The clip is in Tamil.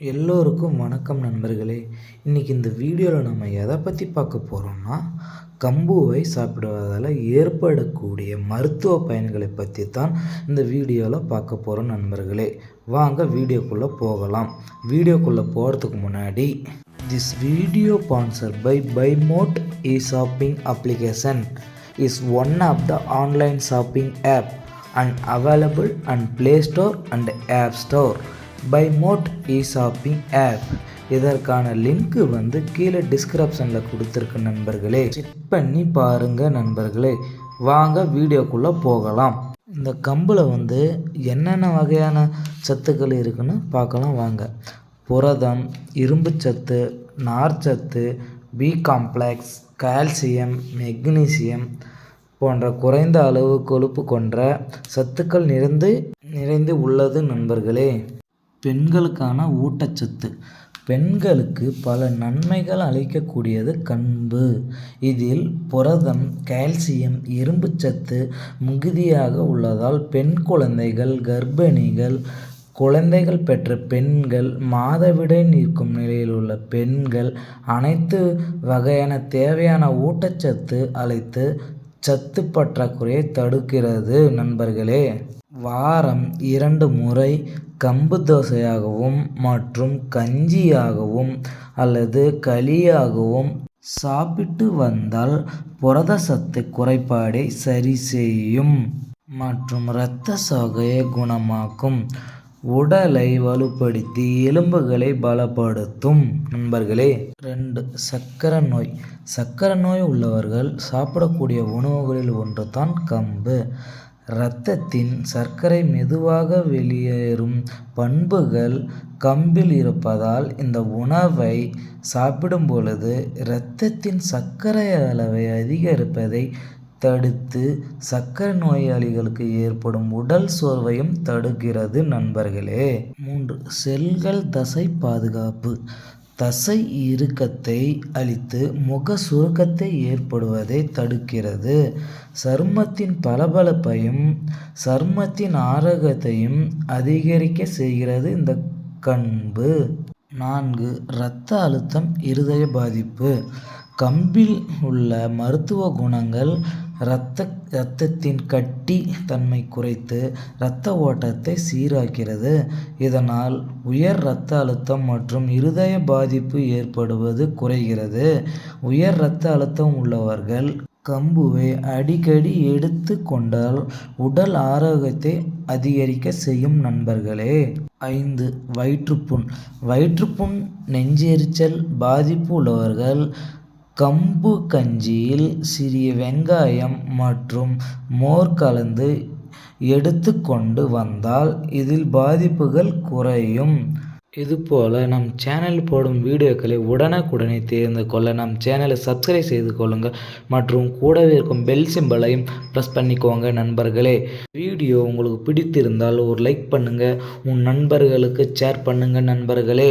எல்லோருக்கும் வணக்கம் நண்பர்களே. இன்றைக்கி இந்த வீடியோவில் நம்ம எதை பற்றி பார்க்க போகிறோம்னா கம்புவை சாப்பிடுவதால் ஏற்படக்கூடிய மருத்துவ பயன்களை பற்றி தான் இந்த வீடியோவில் பார்க்க போகிறோம் நண்பர்களே. வாங்க வீடியோக்குள்ளே போகலாம். வீடியோக்குள்ளே போகிறதுக்கு முன்னாடி this video sponsor by Bymot e shopping application is one of the online shopping app and available and play store and app store by mot e shopping app இதற்கான லிங்க்கு வந்து கீழே டிஸ்கிரிப்ஷனில் கொடுத்துருக்கு நண்பர்களே. செக் பண்ணி பாருங்கள் நண்பர்களே. வாங்க வீடியோக்குள்ளே போகலாம். இந்த கம்பில் வந்து என்னென்ன வகையான சத்துக்கள் இருக்குன்னு பார்க்கலாம் வாங்க. புரதம் இரும்புச்சத்து நார்ச்சத்து பி காம்ப்ளெக்ஸ் கால்சியம் மெக்னீசியம் போன்ற குறைந்த அளவு கொழுப்பு கொன்ற சத்துக்கள் நிறைந்து நிறைந்து உள்ளது நண்பர்களே. பெண்களுக்கான ஊட்டச்சத்து. பெண்களுக்கு பல நன்மைகள் அளிக்கக்கூடியது கம்பு இதில் புரதம் கால்சியம் இரும்புச்சத்து மிகுதியாக உள்ளதால் பெண் குழந்தைகள் கர்ப்பிணிகள் குழந்தைகள் பெற்ற பெண்கள் மாதவிடாய் நிற்கும் நிலையில் உள்ள பெண்கள் அனைத்து வகையான தேவையான ஊட்டச்சத்து அளித்து சத்து பற்றாக்குறையை தடுக்கிறது. நண்பர்களே வாரம் இரண்டு முறை கம்பு தோசையாகவும் மற்றும் கஞ்சியாகவும் அல்லது களியாகவும் சாப்பிட்டு வந்தால் புரத சத்து குறைபாடை சரி செய்யும் மற்றும் இரத்த சோகையை குணமாக்கும். உடலை வலுப்படுத்தி எலும்புகளை பலப்படுத்தும். நண்பர்களே ரெண்டு சர்க்கரை நோய். சர்க்கரை நோய் உள்ளவர்கள் சாப்பிடக்கூடிய உணவுகளில் ஒன்று தான் கம்பு. இரத்தத்தின் சர்க்கரை மெதுவாக வெளியேறும் பண்புகள் கம்பில் இருப்பதால் இந்த உணவை சாப்பிடும் பொழுது இரத்தத்தின் சர்க்கரை அளவை அதிகரிப்பதை தடுத்து சர்க்கரை நோயாளிகளுக்கு ஏற்படும் உடல் சோர்வையும் தடுக்கிறது நண்பர்களே. மூன்று செல்கள் தசை பாதுகாப்பு. தசை இறுக்கத்தை அளித்து முக சுருக்கத்தை ஏற்படுவதை தடுக்கிறது. சருமத்தின் பளபளப்பையும் சருமத்தின் ஆரோக்கியத்தையும் அதிகரிக்க செய்கிறது இந்த கண்பு. நான்கு இரத்த அழுத்தம் இருதய பாதிப்பு. கம்பில் உள்ள மருத்துவ குணங்கள் இரத்த இரத்தத்தின் கட்டி தன்மை குறைத்து இரத்த ஓட்டத்தை சீராக்கிறது. இதனால் உயர் இரத்த அழுத்தம் மற்றும் இருதய பாதிப்பு ஏற்படுவது குறைகிறது. உயர் இரத்த அழுத்தம் உள்ளவர்கள் கம்புவை அடிக்கடி எடுத்து கொண்டால் உடல் ஆரோக்கியத்தை அதிகரிக்க செய்யும் நண்பர்களே. ஐந்து வயிற்றுப்புண். வயிற்றுப்புண் நெஞ்செரிச்சல் பாதிப்பு உள்ளவர்கள் கம்பு கஞ்சியில் சிறிய வெங்காயம் மற்றும் மோர் கலந்து எடுத்துக்கொண்டு வந்தால் இதில் பாதிப்புகள் குறையும். இதுபோல் நம் சேனல் போடும் வீடியோக்களை உடனுக்குடனே தெரிந்து கொள்ள நம் சேனலை சப்ஸ்கிரைப் செய்து கொள்ளுங்கள் மற்றும் கூடவே இருக்கும் பெல் சிம்பலையும் ப்ரெஸ் பண்ணிக்கோங்க நண்பர்களே. வீடியோ உங்களுக்கு பிடித்திருந்தால் ஒரு லைக் பண்ணுங்கள் உன் நண்பர்களுக்கு ஷேர் பண்ணுங்கள் நண்பர்களே.